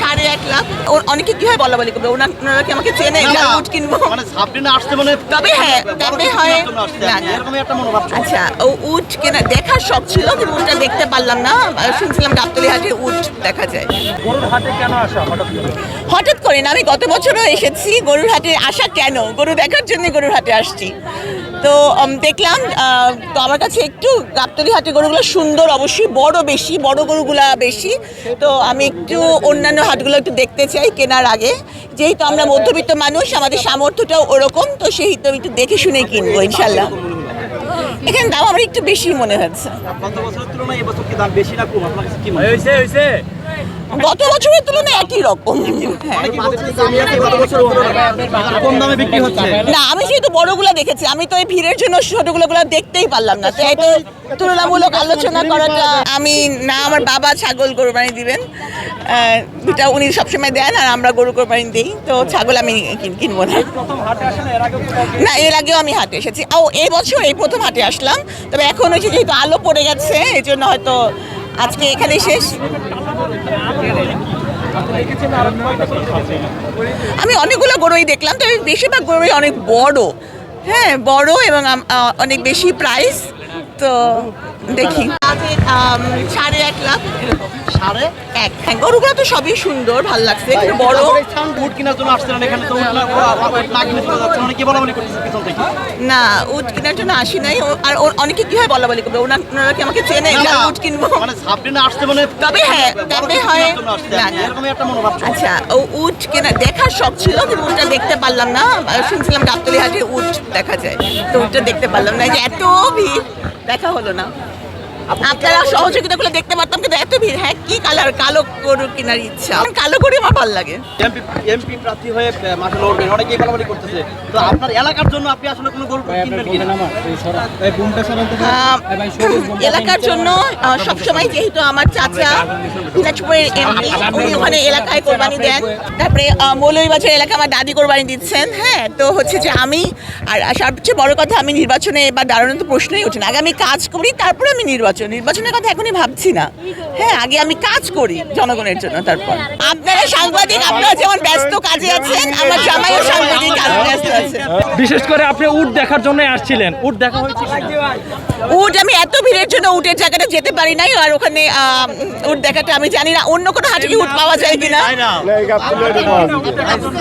সাড়ে এক লাখ। ও- অনেকে কি হয় বলা বলি করবে? ওনারা কি আমাকে চেনে না, উট কিনবো? মানে আসছে মানে তবে হ্যাঁ তবে হয় ছিল। আচ্ছা ও উট কেনা দেখার শখ ছিল কিন্তু উটটা দেখতে পারলাম না। শুনছিলাম গাবতলি হাটে উট দেখা যায়। গরুর হাটে কেন আসা হঠাৎ করে? হঠাৎ করে না আমি গত বছরও এসেছি। গরুর হাটে আসা কেন? গরু দেখার জন্য গরুর হাটে আসছি। তো দেখলাম তো আমার কাছে একটু গাবতলি হাটে গরুগুলো সুন্দর অবশ্যই বড় বেশি বড় গরুগুলা বেশি। তো আমি একটু অন্যান্য হাটগুলো একটু দেখতে চাই কেনার আগে। যেহেতু আমরা মধ্যবিত্ত মানুষ আমাদের সামর্থ্যটাও ওরকম তো সেই তো একটু দেখে শুনে কিনবো ইনশাল্লাহ এখানে দাম আমার একটু বেশি মনে হচ্ছে। গত বছরের তুলনায় একই রকম। আমি না আমি যেহেতু বড়গুলো দেখেছি আমি তো এই ভিড়ের জন্য ছোটগুলো গুলো দেখতেই পারলাম না। তাই তো তুলনামূলক আলোচনা করাটা আমি না আমার বাবা ছাগল কোরবানি দিবেন। দুটা উনি সবসময় দেন আর আমরা গরু কোরবানি দিই। তো ছাগল আমি কিন- কিনবো না। না এর আগেও আমি হাটে এসেছি। ও এই বছর এই প্রথম হাটে আসলাম। তবে এখন হচ্ছে যেহেতু আলো পড়ে গেছে এই জন্য হয়তো আজকে এখানে শেষ। আমি অনেকগুলো গরুই দেখলাম তো বেশিরভাগ গরুই অনেক বড়। হ্যাঁ বড় এবং অনেক বেশি প্রাইস তো দেখি। সাড়ে এক লাখ। এরকম। সাড়ে এক? হ্যাঁ গরুগুলো তো সবই সুন্দর ভালো লাগছে। একটু বড়। উট কেনার জন্য আসছিলেন এখানে তো না- কিনে চলে অনেকে বলা বলি করতেছে পিছন থেকে। না উট কেনার জন্য আসি নাই। আর অনেকে কি হয় বলা বলি করবে? ওনা- ওনারা কি আমাকে চেনে উট কিনবো? মানে সাবরিনা আসছে মানে তবে হ্যাঁ তবে হয় না না। একটা মনোভাব আচ্ছা ও উট কেনা দেখার শখ ছিল কিন্তু উটটা দেখতে পারলাম না। শুনছিলাম গাবতলি হাটে উট দেখা যায় তো উটটা দেখতে পারলাম না। যে এত ভিড়। দেখা হলো না। আপনারা সহযোগিতা করে দেখতে পারতাম কিন্তু এত ভিড় হ্যাঁ? কি কালার? কালো গরু কেনার ইচ্ছা। কালো গরু আমার ভালো লাগে। এমপি এমপি প্রার্থী হয়ে মাঠে লড়বেন। অনেকেই বলাবলি করতেছে। তো আপনার এলাকার জন্য আপনি আসলে কোনো গরু কিনবেন কিনা? এলাকার জন্য সবসময় যেহেতু আমার চাচা দিনাজপুরের এমপি উনি ওখানে এলাকায় কোরবানি দেন। তারপরে মৌলভীবাজার এলাকায় আমার দাদি কোরবানি দিচ্ছেন। হ্যাঁ তো হচ্ছে যে আমি আর আর সবচেয়ে বড় কথা আমি নির্বাচনে এবার দাঁড়ানোর তো প্রশ্নই ওঠে না আগে আমি কাজ করি তারপরে আমি নির্বাচন। নির্বাচনের কথা এখনই ভাবছি না। হ্যাঁ আগে আমি কাজ করি জনগণের জন্য তারপর। আপনারা সাংবাদিক আপনারা যেমন ব্যস্ত কাজে আছেন আমার জামাইও সাংবাদিক কাজে ব্যস্ত আছে। বিশেষ করে আপনি উট দেখার জন্য আসছিলেন। উট দেখা হয়েছে উট আমি এত ভিড়ের জন্য উটের জায়গাটা যেতে পারি নাই আর ওখানে উট দেখাটা আমি জানি না অন্য কোনো হাটে কি উট পাওয়া যায় কিনা?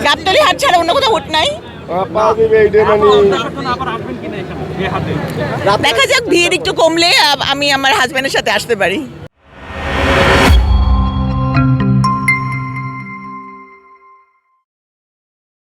গাবতলি হাট ছাড়া অন্য কোথাও উট নাই? দেখা যাক ভিড় একটু কমলে আমি আমার হাজবেন্ডের সাথে আসতে পারি।